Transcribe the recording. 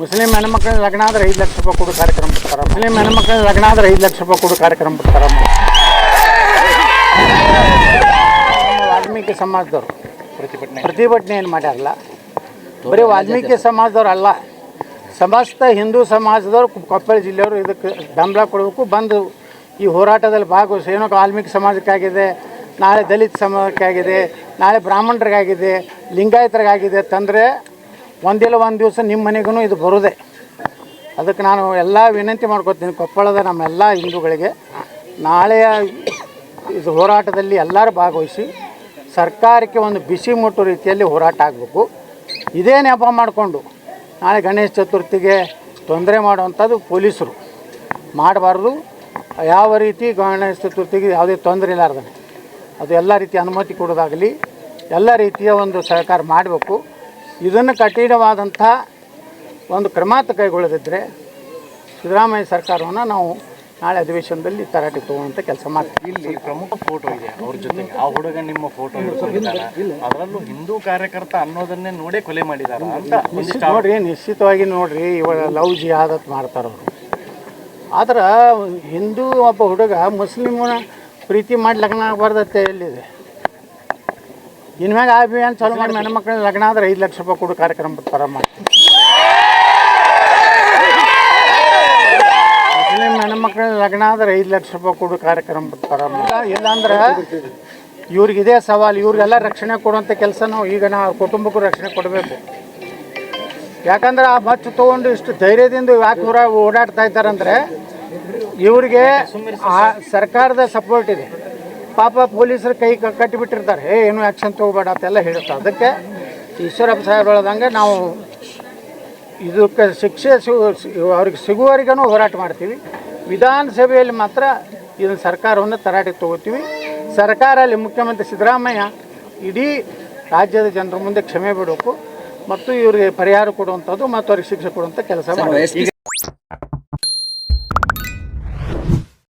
Muslim ಹೆಣ್ಮಕ್ಳಿಗೆ ಲಗ್ನ ಆದ್ರೆ ಐದು ಲಕ್ಷ ರೂಪಾಯಿ ಕೊಡು ಕಾರ್ಯಕ್ರಮ ಬಿಡ್ತಾರ. ಮುಸ್ಲಿಂ ಹೆಣ್ಮಕ್ಳಿಗೆ ಲಗ್ನ ಆದ್ರೆ ಐದು ಲಕ್ಷ ರೂಪಾಯಿ ಕೊಡು ಕಾರ್ಯಕ್ರಮ ಬಿಡ್ತಾರ. ವಾಲ್ಮೀಕಿ ಸಮಾಜದವರು. ಪ್ರತಿಭಟನೆ. ಪ್ರತಿಭಟನೆ ಏನು ಮಾಡ್ಯಾರಲ್ಲ? ಬರೀ ವಾಲ್ಮೀಕಿ ಸಮಾಜದವ್ರು ಅಲ್ಲ. ಸಮಸ್ತ ಹಿಂದೂ ಸಮಾಜದವ್ರು ಕೊಪ್ಪಳ ಜಿಲ್ಲೆಯವರು ಇದಕ್ಕೆ ಬೆಂಬಲ ಕೊಡಬೇಕು. ಬಂದು ಈ ಹೋರಾಟದಲ್ಲಿ ಭಾಗವಹಿಸಿ. ಏನೋ ವಾಲ್ಮೀಕಿ ಸಮಾಜಕ್ಕಾಗಿದೆ ನಾಳೆ ದಲಿತ ಸಮಾಜಕ್ಕಾಗಿದೆ ನಾಳೆ ಬ್ರಾಹ್ಮಣರಿಗಾಗಿದೆ, ಲಿಂಗಾಯತರಿಗಾಗಿದೆ ತಂದರೆ ಒಂದಿಲ್ಲ ಒಂದು ದಿವಸ ನಿಮ್ಮ ಮನೆಗೂ ಇದು ಬರೋದೆ. ಅದಕ್ಕೆ ನಾನು ಎಲ್ಲ ವಿನಂತಿ ಮಾಡ್ಕೊತೀನಿ ಕೊಪ್ಪಳದ ನಮ್ಮೆಲ್ಲ ಹಿಂದೂಗಳಿಗೆ, ನಾಳೆಯ ಇದು ಹೋರಾಟದಲ್ಲಿ ಎಲ್ಲರೂ ಭಾಗವಹಿಸಿ ಸರ್ಕಾರಕ್ಕೆ ಒಂದು ಬಿಸಿ ಮುಟ್ಟು ರೀತಿಯಲ್ಲಿ ಹೋರಾಟ ಆಗಬೇಕು. ಇದೇ ನೆಪ ಮಾಡಿಕೊಂಡು ನಾಳೆ ಗಣೇಶ ಚತುರ್ಥಿಗೆ ತೊಂದರೆ ಮಾಡುವಂಥದ್ದು ಪೊಲೀಸರು. ಮಾಡಬಾರ್ದು. ಯಾವ ರೀತಿ ಗಣೇಶ ಚತುರ್ಥಿಗೆ ಯಾವುದೇ ತೊಂದರೆ ಇಲ್ಲಾರ್ದಾನೆ ಅದು ಎಲ್ಲ ರೀತಿಯ ಅನುಮತಿ ಕೊಡೋದಾಗಲಿ ಎಲ್ಲ ರೀತಿಯ ಒಂದು ಸಹಕಾರ ಮಾಡಬೇಕು. ಇದನ್ನು ಕಠಿಣವಾದಂಥ ಒಂದು ಕ್ರಮ ಕೈಗೊಳ್ಳದಿದ್ದರೆ ಸಿದ್ದರಾಮಯ್ಯ ಸರ್ಕಾರವನ್ನು ನಾವು ನಾಳೆ ಅಧಿವೇಶನದಲ್ಲಿ ತರಾಟೆ ತಗೊಳ್ಳುವಂಥ ಕೆಲಸ ಮಾಡ್ತೀವಿ. ಇಲ್ಲಿ ಪ್ರಮುಖ ಫೋಟೋ ಇದೆ ಅವ್ರ ಜೊತೆಗೆ. ಆ ಹುಡುಗ ನಿಮ್ಮ ಫೋಟೋ ಇಲ್ಲ ಅದರಲ್ಲೂ ಹಿಂದೂ ಕಾರ್ಯಕರ್ತ ಅನ್ನೋದನ್ನೇ ನೋಡೇ ಕೊಲೆ ಮಾಡಿದ್ದಾರೆ ಅಂತ ನೋಡ್ರಿ ನಿಶ್ಚಿತವಾಗಿ ನೋಡ್ರಿ ಇವಾಗ ಲವ್ ಜಿಹಾದತ್ ಮಾಡ್ತಾರೆ ಅವರು. ಆದ್ರೆ ಹಿಂದೂ ಒಬ್ಬ ಹುಡುಗ ಮುಸ್ಲಿಮನ ಪ್ರೀತಿ ಮಾಡಿ ಲಗ್ನ ಆಗಬಾರ್ದತ್ತೆ ಎಲ್ಲಿದೆ ಇನ್ಮ್ಯಾಗ ಆಗಿ ಅಭಿಯಾನ ಚಾಲು ಮಾಡಿ ಹೆಣ್ಮಕ್ಳಿಗೆ ಲಗ್ನ ಆದ್ರೆ ಐದು ಲಕ್ಷ ರೂಪಾಯಿ ಕೊಡು ಕಾರ್ಯಕ್ರಮ ಬಿಡ್ತಾರಮ್ಮ ಮುಸ್ಲಿಂ ಮಕ್ಕಳ ಲಗ್ನ ಆದ್ರೆ ಐದು ಲಕ್ಷ ರೂಪಾಯಿ ಕೊಡು ಕಾರ್ಯಕ್ರಮ ಬಿಡ್ತಾರಮ್ಮ ಇಲ್ಲಾಂದ್ರೆ ಇವ್ರಿಗೆ ಇದೇ ಸವಾಲು ಇವ್ರಿಗೆಲ್ಲ ರಕ್ಷಣೆ ಕೊಡುವಂಥ ಕೆಲಸ ನಾವು ಈಗ ನಾವು ಕುಟುಂಬಕ್ಕೂ ರಕ್ಷಣೆ ಕೊಡಬೇಕು. ಯಾಕಂದ್ರೆ ಆ ಮಚ್ಚು ತೊಗೊಂಡು ಇಷ್ಟು ಧೈರ್ಯದಿಂದ ಯಾಕೆ ಹೊರ ಓಡಾಡ್ತಾ ಇದ್ದಾರಂದ್ರೆ ಇವ್ರಿಗೆ ಆ ಸರ್ಕಾರದ ಸಪೋರ್ಟ್ ಇದೆ. ಪಾಪ ಪೊಲೀಸರು ಕೈ ಕಟ್ಟಿಬಿಟ್ಟಿರ್ತಾರೆ. ಏ ಏನು ಆ್ಯಕ್ಷನ್ ತೊಗೋಬೇಡ ಅಂತೆಲ್ಲ ಹೇಳುತ್ತೆ. ಅದಕ್ಕೆ ಈಶ್ವರಪ್ಪ ಸಾಹೇಬ್ ಹೇಳ್ದಂಗೆ ನಾವು ಇದಕ್ಕೆ ಶಿಕ್ಷೆ ಅವ್ರಿಗೆ ಸಿಗುವವರೆಗೂ ಹೋರಾಟ ಮಾಡ್ತೀವಿ. ವಿಧಾನಸಭೆಯಲ್ಲಿ ಮಾತ್ರ ಇದನ್ನು ಸರ್ಕಾರವನ್ನು ತರಾಟೆಗೆ ತಗೋತೀವಿ. ಸರ್ಕಾರ ಅಲ್ಲಿ ಮುಖ್ಯಮಂತ್ರಿ ಸಿದ್ದರಾಮಯ್ಯ ಇಡೀ ರಾಜ್ಯದ ಜನರ ಮುಂದೆ ಕ್ಷಮೆ ಬಿಡಬೇಕು. ಮತ್ತು ಇವರಿಗೆ ಪರಿಹಾರ ಕೊಡುವಂಥದ್ದು ಮತ್ತು ಅವ್ರಿಗೆ ಶಿಕ್ಷೆ ಕೊಡುವಂಥ ಕೆಲಸ ಮಾಡಬೇಕು.